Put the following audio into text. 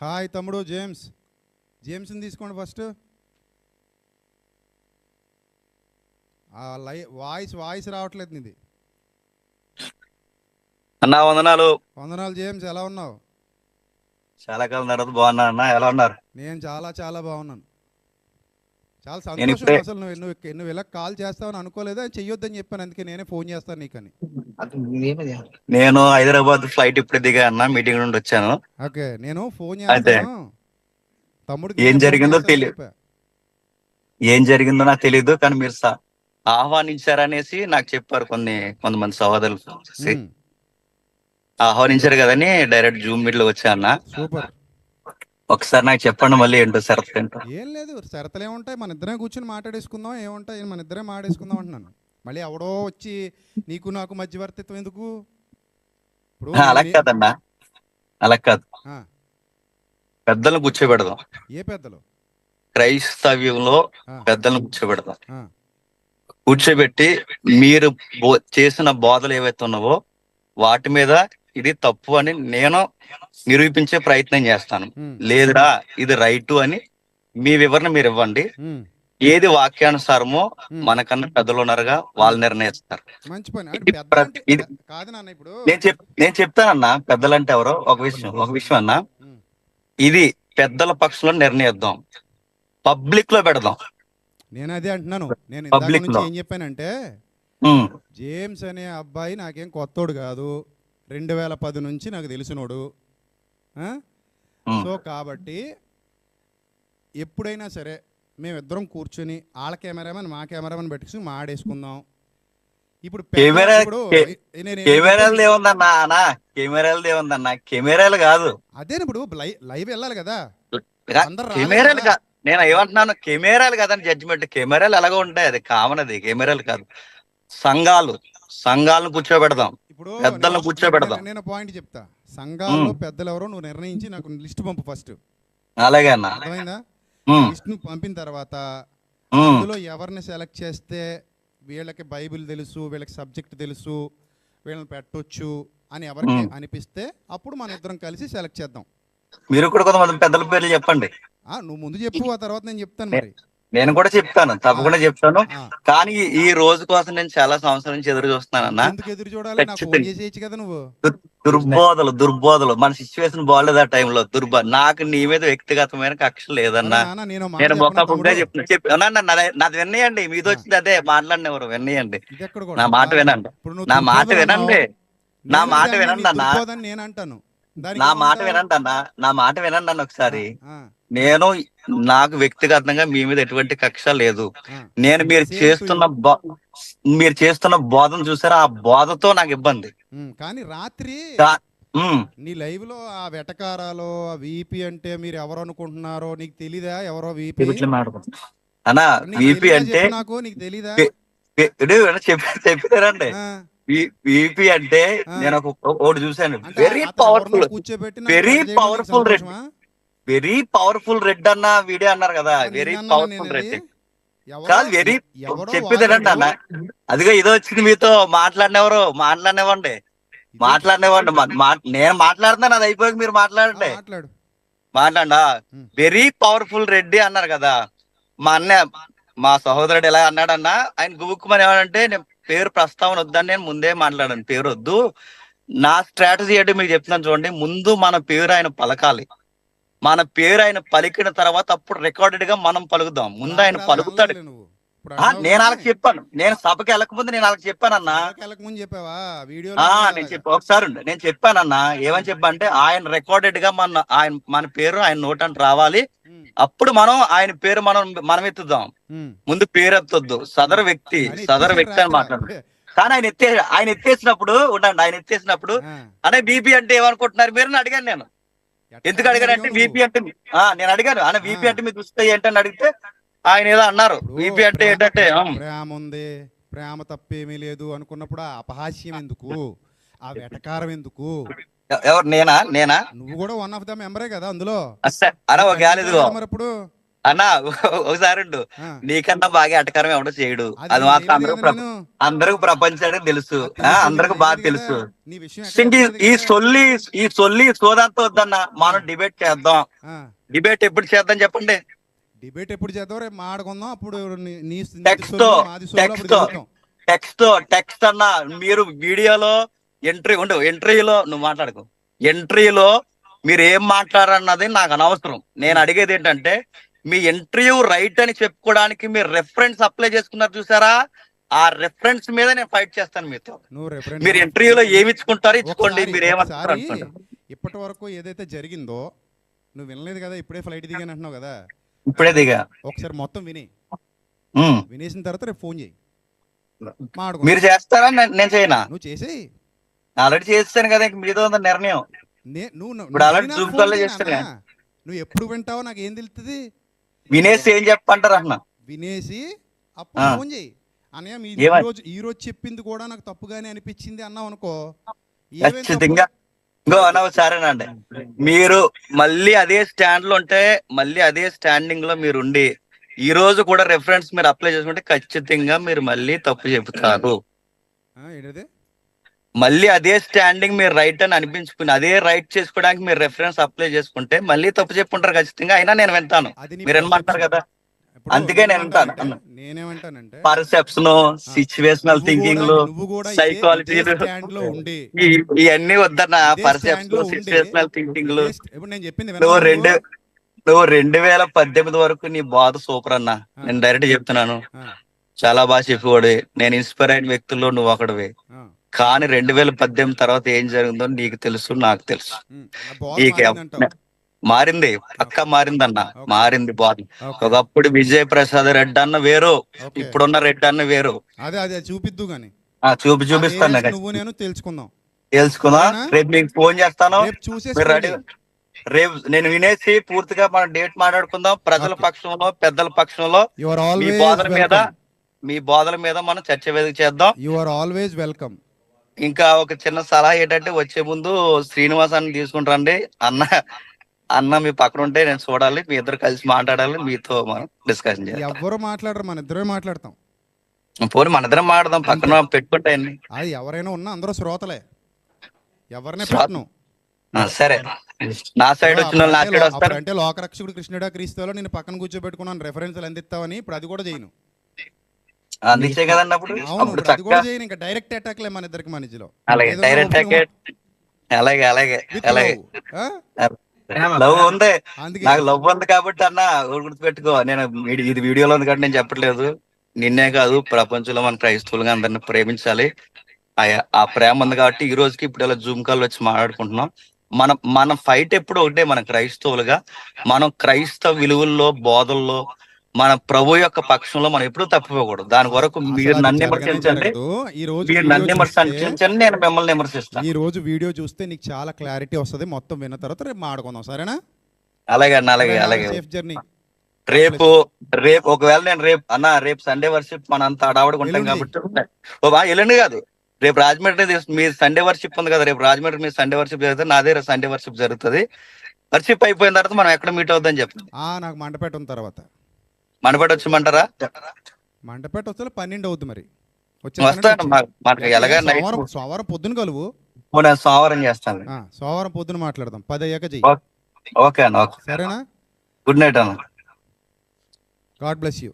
Hi తమ్ముడు James. జేమ్స్ని తీసుకోండి first. లై వాయిస్ వాయిస్ రావట్లేదు నీది. అన్నా వందనాలు. వందనాలు జేమ్స్. ఎలా ఉన్నావు? చాలా కాలం తర్వాత బాగున్నా అన్న. ఎలా ఉన్నారు? నేను చాలా చాలా బాగున్నాను. చాలా సంతోషం అసలు నువ్వు నువ్వు నువ్వు ఇలా కాల్ చేస్తావని అనుకోలేదు? అని చెయ్యొద్దని చెప్పాను. అందుకే నేనే ఫోన్ చేస్తాను నీకని. నేను హైదరాబాద్ ఫ్లైట్ ఇప్పుడే దిగా అన్న మీటింగ్ నుండి వచ్చాను. ఓకే నేను ఫోన్ అదే. చేస్తాను తమ్ముడికి ఏం జరిగిందో తెలియదు. ఏం జరిగిందో నాకు తెలియదు కానీ మీరు సా- ఆహ్వానించారనేసి నాకు చెప్పారు కొన్ని కొంతమంది సహోదరులు ఆహ్వానించారు కదని డైరెక్ట్ జూమ్ మీట్లో వచ్చా అన్న. సూపర్. ఒకసారి నాకు చెప్పండి మళ్ళీ ఏంటో షరత్ ఏంటో. ఏం లేదు షరతులు ఏముంటాయి? మన ఇద్దరం కూర్చొని మాట్లాడేసుకుందాం ఏముంటాయి? మన ఇద్దరే మాట్లాడేసుకుందాం అంటున్నాను. మళ్ళీ ఎవడో వచ్చి నీకు నాకు మధ్యవర్తిత్వం ఎందుకు? ఇప్పుడు అలా నీ- కాదన్నా. అలా కాదు. పెద్దలను కూర్చోబెడదాం. ఏ పెద్దలు? క్రైస్తవ్యంలో పెద్దలను కూర్చోబెడదాం. కూర్చోబెట్టి మీరు చేసిన బోధలు ఏవైతే ఉన్నావో వాటి మీద ఇది తప్పు అని నేను నిరూపించే ప్రయత్నం చేస్తాను. లేదురా ఇది రైటు అని మీ వివరణ మీరు ఇవ్వండి. ఏది వాక్యానుసారమో. మనకన్నా పెద్దలు ఉన్నారుగా వాళ్ళు నిర్ణయిస్తారు. మంచి పని. అంటే ఇది పెద్ద ప్ర- అంటే ఇది- కాదు నాన్న ఇప్పుడు నేను చెప్ నేను చెప్తానన్నా పెద్దలంటే ఎవరో? ఒక విషయం ఒక విషయం అన్నా. ఇది పెద్దల పక్షంలో నిర్ణయిద్దాం. పబ్లిక్లో పెడదాం. నేను అదే అంటున్నాను. నేను ఇందాక నుంచి లో. ఏం చెప్పానంటే జేమ్స్ అనే అబ్బాయి నాకేం కొత్తోడు కాదు. రెండు వేల పది నుంచి నాకు తెలిసినోడు. ఆ? ఉమ్. సో కాబట్టి ఎప్పుడైనా సరే మేమిద్దరం కూర్చొని వాళ్ళ కెమెరామెన్ మా కెమెరామెన్ పెట్టుకుని మాడేసుకుందాం ఇప్పుడు కెమెరాలు? ఏముందన్నా అన్నా కెమెరాలు ఏముందన్నా కెమెరాలు కాదు. అదే ఇప్పుడు లైవ్ వెళ్ళాలి కదా? కెమెరాలు కదా. నేను ఏమంటున్నాను కెమెరాలు కాదని జడ్జిమెంట్ కెమెరాలు ఎలాగో ఉంటాయి అది కామన్ అది కెమెరాలు కాదు. సంఘాలు సంఘాలను కూర్చోబెడదాం. ఇప్పుడు పెద్దలను కూర్చోబెడదాం. నేను- పాయింట్ చెప్తా. సంఘాల్లో పెద్దలు ఎవరో నువ్వు నిర్ణయించి నాకు లిస్ట్ పంపు ఫస్ట్ అలాగే అన్న. అర్థమైందా? లిస్ట్ను పంపిన తర్వాత అందులో ఎవరిని సెలెక్ట్ చేస్తే వీళ్ళకి బైబిల్ తెలుసు వీళ్ళకి సబ్జెక్ట్ తెలుసు వీళ్ళని పెట్టొచ్చు అని ఎవరికి. అనిపిస్తే అప్పుడు మన ఇద్దరం కలిసి సెలెక్ట్ చేద్దాం. మీరు కూడా కొంతమంది పెద్దల పేర్లు చెప్పండి. నువ్వు ముందు చెప్పు ఆ తర్వాత నేను చెప్తాను మరి. నేను కూడా చెప్తాను తప్పకుండా చెప్తాను. కానీ ఈ- రోజు కోసం నేను చాలా సంవత్సరాల నుంచి ఎదురు చూస్తున్నాను అన్న. ఎందుకు ఎదురు చూడాలి? నాకు ఫోన్ ఖచ్చితంగా. చేసేయచ్చు కదా నువ్వు. దుర్- దుర్బోధలు దుర్బోధలు. మన సిచ్యువేషన్ బాగాలేదు ఆ టైంలో దుర్బ నాకు నీ మీద వ్యక్తిగతమైన కక్ష లేదన్నా. నేను మాట నేను చెప్పనా మొక్క తమ్ముడు? చెప్తున్నా చెప్పి అవునా, నాది విన్నయండి మీది వచ్చింది అదే మాట్లాడినెవరు? విన్నయండి ఎక్కడ నా మాట వినండి. నా మాట వినండి. నా మాట వినండి నీ అన్న. నా మాట? వినండి అన్న. నా మాట వినండి అన్న ఒకసారి. నేను నాకు వ్యక్తిగతంగా మీ మీద ఎటువంటి కక్ష లేదు. నేను మీరు చేస్తున్న బో- మీరు చేస్తున్న బోధన చూసారా? ఆ బోధతో నాకు ఇబ్బంది. కానీ రాత్రి నీ లైవ్లో ఆ వెటకారాలు ఆ వీపీ అంటే మీరు ఎవరు అనుకుంటున్నారో నీకు తెలీదా? ఎవరో వీపీ అన్న విపి అంటే నాకు నీకు తెలీదా? చెప్పారండి విపి అంటే. నేను ఒక ఒకటి అంటే వెరీ అతను ఎవరినో పవర్ఫుల్ వెరీ పవర్ఫుల్ రెడ్ అన్న వీడియో అన్నారు కదా. Very powerful red. కాదు వెరీ చెప్పేదేనండి అన్న. అదిగో ఇదో వచ్చింది మీతో మాట్లాడినెవరు మాట్లాడినవ్వండి మాట్లాడినవ్వండి నేను మాట్లాడుతున్నాను అది అయిపోయాక మీరు మాట్లాడండి. మాట్లాడు. వెరీ పవర్ఫుల్ రెడ్డి అన్నారు కదా. మా అన్న మా సహోదరుడు ఎలా అన్నాడన్నా ఆయన గుబుక్కుమని ఏమంటే నేను పేరు ప్రస్తావన వద్దని నేను ముందే మాట్లాడాను పేరు వద్దు. నా స్ట్రాటజీ ఏంటి మీకు చెప్తున్నాను చూడండి ముందు మన పేరు ఆయన పలకాలి. మన పేరు ఆయన పలికిన తర్వాత అప్పుడు రికార్డెడ్గా మనం పలుకుదాం. ముందు ఆయన పలుకుతాడు. నేను వాళ్ళకి చెప్పాను. నేను సభకి వెళ్ళకముందు నేను వాళ్ళకి సభకి వెళ్ళకముందు చెప్పావా? వీడియో నేను చెప్పి. ఒకసారి. నేను చెప్పానన్నా ఏమని చెప్పంటే ఆయన రికార్డెడ్గా మన ఆయన మన పేరు ఆయన నోటంట రావాలి. అప్పుడు మనం ఆయన పేరు మనం మనం ఎత్తుదాం. ముందు పేరు ఎత్తొద్దు. సదరు వ్యక్తి సదరు వ్యక్తి అని మాట్లాడు. కానీ ఆయన ఎత్తే ఆయన ఎత్తేసినప్పుడు ఉండండి ఆయన ఎత్తేసినప్పుడు అనే బీపీ అంటే ఏమనుకుంటున్నారు మీరు అడిగాను నేను. ఎందుకు అడిగానంటే బీపీ అంటే ఆ నేను అడిగాను. అనే బీపీ ఆ. అంటే మీరు చూస్తే ఏంటని అడిగితే ఆయన ఏదో అన్నారు. బీపీ అంటే ఏంటంటే ప్రేమ ఉంది. ప్రేమ తప్పేమీ లేదు అనుకున్నప్పుడు ఆ అపహాస్యం ఎందుకు? ఆ వెటకారం ఎందుకు? ఎవరు నేనా? నేనా? నువ్వు కూడా వన్ ఆఫ్ ద మెంబరే కదా అందులో. అరే ఒక మరి ఇప్పుడు? అన్నా ఒకసారి. నీకన్నా బాగా ఎటకారం ఎవడో చేయడు అది మాత్రం అందరూ. అందరికి ప్రపంచానికి తెలుసు అందరికి బాగా తెలుసు ఈ-. సొల్లి ఈ సొల్లి సోదంతా వద్దన్న మనం డిబేట్ చేద్దాం. డిబేట్ ఎప్పుడు చేద్దాం చెప్పండి డిబేట్ ఎప్పుడు చేద్దాం రేపు మాడుకుందాం అప్పుడు సొల్లు అప్పుడు text. తెలుద్దాం. టెక్స్ట్ టెక్స్ట్ అన్న మీరు వీడియోలో ఎంట్రీ ఉండు ఎంట్రీలో నువ్వు మాట్లాడుకో ఎంట్రీలో మీరు ఏం మాట్లాడన్నది నాకు అనవసరం నేను అడిగేది ఏంటంటే మీ ఇంటర్వ్యూ రైట్ అని చెప్పుకోవడానికి మీరు రెఫరెన్స్ అప్లై చేసుకున్నారు చూసారా? ఆ రెఫరెన్స్ మీద నేను ఫైట్ చేస్తాను మీతో. మీరు ఇంటర్వ్యూలో ఏమి ఇచ్చుకుంటారో ఇచ్చుకోండి మీరు ఏమంటారు. ఇప్పటి వరకు ఏదైతే జరిగిందో నువ్వు వినలేదు కదా ఇప్పుడే ఫ్లైట్ దిగాను అంటున్నావు కదా. ఇప్పుడే దిగా. ఒకసారి మొత్తం విని. వినేసిన తర్వాత రేపు ఫోన్ చేయి. మీరు చేస్తారా? నేను- చేయనా? నువ్వు చేసేయి. ఆల్రెడీ చేస్తాను కదా ఇంక మీతో ఉంది నిర్ణయం. నువ్వు చేస్తానే. నాన్న. నువ్వు ఎప్పుడు వింటావో నాకు ఏం తెలుస్తుంది వినేసి ఏం చెప్పంటారు అన్న వినేసి అప్పుడు. ఫోన్ చేయి అన్నయ్య మీ? ఈ రోజు ఈ రోజు చెప్పింది కూడా నాకు తప్పుగానే అనిపించింది అన్నావు అనుకో? ఖచ్చితంగా ఇంకో సరేనండి మీరు మళ్ళీ అదే స్టాండ్లో ఉంటే మళ్ళీ అదే స్టాండింగ్లో మీరు ఉండి ఈ రోజు కూడా రెఫరెన్స్ మీరు అప్లై చేసుకుంటే ఖచ్చితంగా మీరు మళ్ళీ తప్పు చెబుతారు మళ్ళీ అదే స్టాండింగ్ మీరు రైట్ అని అనిపించుకుని అదే రైట్ చేసుకోవడానికి మీరు రెఫరెన్స్ అప్లై చేసుకుంటే మళ్ళీ తప్పు చెప్పుంటారు ఖచ్చితంగా. అయినా నేను వింటాను. మీరు ఏమంటారు కదా? అందుకే నేను అంటాను. నేనేమంటానంటే పర్సెప్షన్ సిచ్యువేషనల్ థింకింగ్లో ఈ- ఇవన్నీ వద్దన్న పర్సెప్షన్ సిచ్యువేషనల్ థింకింగ్లో నువ్వు రెండు నువ్వు? రెండు వేల పద్దెనిమిది వరకు నీ బాధ సూపర్ అన్న. నేను డైరెక్ట్ చెప్తున్నాను. చాలా బాగా చెప్పేవాడు. నేను ఇన్స్పైర్ అయిన వ్యక్తుల్లో నువ్వు ఒకడివి. కానీ రెండు వేల పద్దెనిమిది తర్వాత ఏం జరిగిందో నీకు తెలుసు నాకు తెలుసు. బాల్ ఈ. మారింది పక్క మారిందన్న. మారింది బాధ ఓకే, ఒకప్పుడు విజయ్ ప్రసాద్ రెడ్డి అన్న వేరు. ఇప్పుడున్న రెడ్డి అన్న వేరు. అదే అదే చూపిద్దు గాని. చూపి చూపిస్తాను. నువ్వు నేను తెలుసుకుందాం. తెలుసుకుందా? రేపు మీకు ఫోన్ చేస్తాను. రేపు నేను వినేసి పూర్తిగా మన డేట్ మాట్లాడుకుందాం. ప్రజల. పక్షంలో పెద్దల పక్షంలో. మీ బోధన మీద మీ బోధల మీద మనం చర్చ వేదిక చేద్దాం. యు ఆర్ ఆల్వేస్ వెల్కమ్ ఇంకా ఒక చిన్న సలహా ఏంటంటే వచ్చే ముందు శ్రీనివాస్ అని తీసుకుంటారండి అన్న అన్న మీ పక్కన ఉంటే నేను చూడాలి మీ ఇద్దరు కలిసి మాట్లాడాలి మీతో మనం డిస్కషన్ చేయాలి. ఎవ్వరు మాట్లాడరు మన ఇద్దరే మాట్లాడతాం. పోనీ మన ఇద్దరం మాట్లాడదాం పక్కన పెట్టుకుంటే అన్ని. అది ఎవరైనా ఉన్నా అందరూ శ్రోతలే. ఎవరినే పెట్టను. సరే. నా సైడ్ వచ్చిన నా సైడ్ వస్తారు. అప్పుడంటే లోకరక్షకుడు కృష్ణుడా క్రీస్తులో నేను పక్కన కూర్చోబెట్టుకున్నాను రెఫరెన్స్లు అందిస్తావని ఇప్పుడు అది కూడా చేయను. అందించే కదండి అప్పుడు చక్కగా ఇంకా డైరెక్ట్ అటాక్ లే మన ఇద్దరికి మధ్యలో అలాగే డైరెక్ట్గా అలాగే అలాగే అలాగే? లవ్ ఉంది. నాకు లవ్ ఉంది కాబట్టి అన్న గుర్తుపెట్టుకో. నేను ఇది వీడియోలో ఉంది కాబట్టి నేను చెప్పట్లేదు. నిన్నే కాదు ప్రపంచంలో మన క్రైస్తవులుగా అందరిని ప్రేమించాలి. ఆ- ఆ ప్రేమ ఉంది కాబట్టి ఈ రోజుకి ఇప్పుడు ఇలా జూమ్ కాల్ వచ్చి మాట్లాడుకుంటున్నాం. మన మన ఫైట్ ఎప్పుడు ఒకటే మన క్రైస్తవులుగా. మనం క్రైస్తవ విలువల్లో బోధల్లో మన ప్రభు యొక్క పక్షంలో మనం ఎప్పుడూ తప్పిపోకూడదు. దాని వరకు మీరు నన్ను విమర్శించండి. ఈ రోజు మీరు నన్ను విమర్శించండి నేను మిమ్మల్ని విమర్శిస్తాను. ఈ రోజు వీడియో చూస్తే నీకు చాలా క్లారిటీ వస్తది. మొత్తం విన్న తర్వాత రేపు మాడుకుందాం సరేనా? అలాగే అన్న అలాగే అలాగే. Safe journey. రేపు రేపు ఒకవేళ నేను రేపు అన్న రేపు సండే వర్షిప్ మన అంత ఎల్లుండి. కాబట్టి ఓ బా ఎల్లుండి కాదు. రేపు రాజమండ్రి మీ సండే వర్షిప్ ఉంది కదా రేపు రాజమండ్రి మీ సండే వర్షిప్ జరుగుతుంది నాదే సండే వర్షిప్ జరుగుతుంది. వర్షిప్ అయిపోయిన తర్వాత మనం ఎక్కడ మీట్ అవుద్దని చెప్పి ఆ నాకు మండపేట ఉన్న తర్వాత. మనపడి వచ్చమంటారా మండపేట వస్తే పన్నెండు అవుతుంది మరి వస్తాను ఎలాగా సోమవారం పొద్దున కలువు. సోమవారం చేస్తాను. సోమవారం పొద్దున మాట్లాడదాం. పది అయ్యాక చెయ్యి. ఓకే అన్న సరేనా? గుడ్ నైట్ అన్న. God bless you.